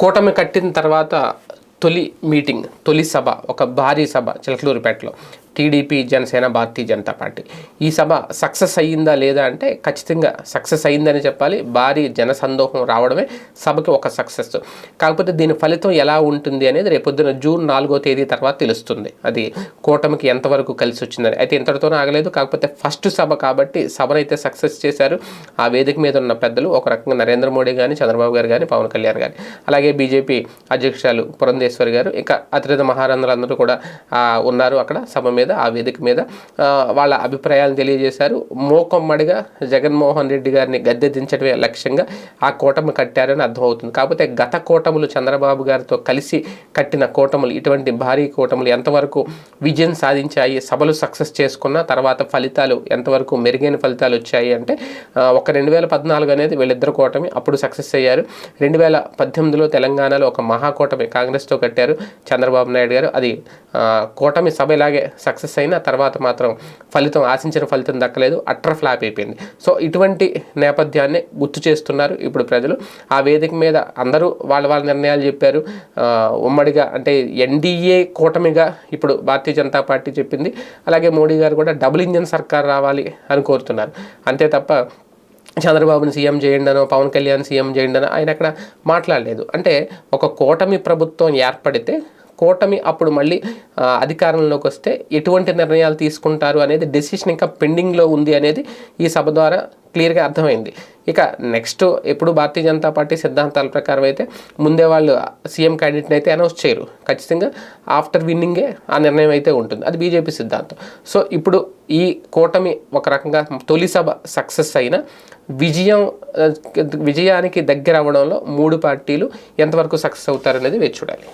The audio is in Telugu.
కూటమి కట్టిన తర్వాత తొలి మీటింగ్ తొలి సభ ఒక భారీ సభ చిలకలూరుపేటలో. TDP Janasena Bharatiya Janata party. ఈ సభ సక్సెస్ అయ్యిందా లేదా అంటే ఖచ్చితంగా సక్సెస్ అయ్యిందని చెప్పాలి. భారీ జనసందోహం రావడమే సభకి ఒక సక్సెస్. కాకపోతే దీని ఫలితం ఎలా ఉంటుంది అనేది రేపొద్దున జూన్ నాలుగో తేదీ తర్వాత తెలుస్తుంది. అది కూటమికి ఎంతవరకు కలిసి వచ్చిందని. అయితే ఇంతటితోనే ఆగలేదు. కాకపోతే ఫస్ట్ సభ కాబట్టి సభనైతే సక్సెస్ చేశారు. ఆ వేదిక మీద ఉన్న పెద్దలు ఒక రకంగా నరేంద్ర మోడీ కానీ చంద్రబాబు గారు కానీ పవన్ కళ్యాణ్ గారు అలాగే బీజేపీ అధ్యక్షురాలు పురంధేశ్వరి గారు ఇంకా అతిరథ అందరూ కూడా ఉన్నారు అక్కడ సభ మీద. ఆ వేదిక మీద వాళ్ళ అభిప్రాయాలను తెలియజేశారు. మోకొమ్మడిగా జగన్మోహన్ రెడ్డి గారిని గద్దె దించడమే లక్ష్యంగా ఆ కూటమి కట్టారని అర్థమవుతుంది. కాకపోతే గత కూటములు చంద్రబాబు గారితో కలిసి కట్టిన కూటములు ఇటువంటి భారీ కూటములు ఎంతవరకు విజయం సాధించాయి సభలు సక్సెస్ చేసుకున్న తర్వాత ఫలితాలు ఎంతవరకు మెరుగైన ఫలితాలు వచ్చాయి అంటే ఒక రెండు వేల పద్నాలుగు అనేది వీళ్ళిద్దరు కూటమి అప్పుడు సక్సెస్ అయ్యారు. రెండు వేల పద్దెనిమిదిలో తెలంగాణలో ఒక మహాకూటమి కాంగ్రెస్తో కట్టారు చంద్రబాబు నాయుడు గారు. అది కూటమి సభ ఇలాగే సక్సెస్ సక్సెస్ అయిన తర్వాత మాత్రం ఫలితం ఆశించిన ఫలితం దక్కలేదు అట్టర్ ఫ్లాప్ అయిపోయింది. సో ఇటువంటి నేపథ్యాన్ని గుర్తు చేస్తున్నారు ఇప్పుడు ప్రజలు. ఆ వేదిక మీద అందరూ వాళ్ళ వాళ్ళ నిర్ణయాలు చెప్పారు. ఉమ్మడిగా అంటే ఎన్డీఏ కూటమిగా ఇప్పుడు భారతీయ జనతా పార్టీ చెప్పింది. అలాగే మోడీ గారు కూడా డబుల్ ఇంజన్ సర్కార్ రావాలి అని కోరుతున్నారు. అంతే తప్ప చంద్రబాబుని సీఎం చేయండనో పవన్ కళ్యాణ్ సీఎం చేయండనో ఆయన అక్కడ మాట్లాడలేదు. అంటే ఒక కూటమి ప్రభుత్వం ఏర్పడితే కూటమి అప్పుడు మళ్ళీ అధికారంలోకి వస్తే ఎటువంటి నిర్ణయాలు తీసుకుంటారు అనేది డెసిషన్ ఇంకా పెండింగ్లో ఉంది అనేది ఈ సభ ద్వారా క్లియర్గా అర్థమైంది. ఇక నెక్స్ట్ ఎప్పుడు భారతీయ జనతా పార్టీ సిద్ధాంతాల ప్రకారం అయితే ముందే వాళ్ళు సీఎం క్యాండిడేట్ని అయితే అనౌన్స్ చేయరు. ఖచ్చితంగా ఆఫ్టర్ విన్నింగే ఆ నిర్ణయం అయితే ఉంటుంది. అది బీజేపీ సిద్ధాంతం. సో ఇప్పుడు ఈ కూటమి ఒక రకంగా తొలి సభ సక్సెస్ అయిన విజయం విజయానికి దగ్గర అవ్వడంలో మూడు పార్టీలు ఎంతవరకు సక్సెస్ అవుతారనేది వేచి చూడాలి.